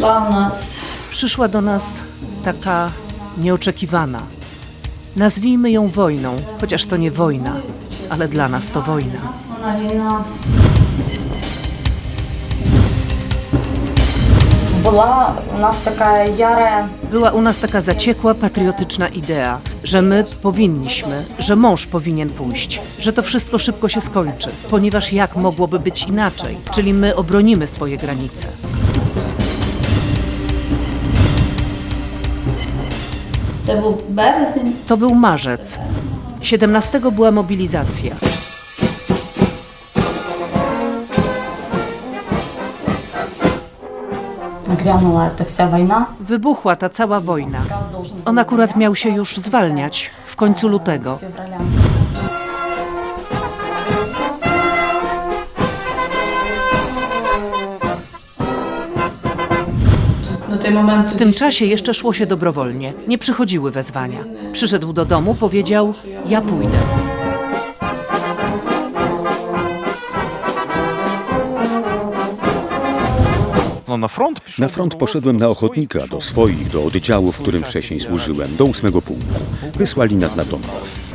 nas. Przyszła do nas taka nieoczekiwana. Nazwijmy ją wojną, chociaż to nie wojna, ale dla nas to wojna. Była u nas taka jara. Była u nas taka zaciekła, patriotyczna idea, że my powinniśmy, że mąż powinien pójść, że to wszystko szybko się skończy, ponieważ jak mogłoby być inaczej? Czyli my obronimy swoje granice. Це був березень. To był marzec. 17 była mobilizacja. грянула эта вся война. Wybuchła ta cała wojna. Должен был On akurat miał się już zwalniać w końcu lutego. февраля. W tym czasie jeszcze szło się dobrowolnie, nie przychodziły wezwania. Przyszedł do domu, powiedział: Ja pójdę. No na front? Na front poszedłem na ochotnika, do swoich, do oddziału, w którym wcześniej służyłem, do ósmego pułku. Wysłali nas na Donbas.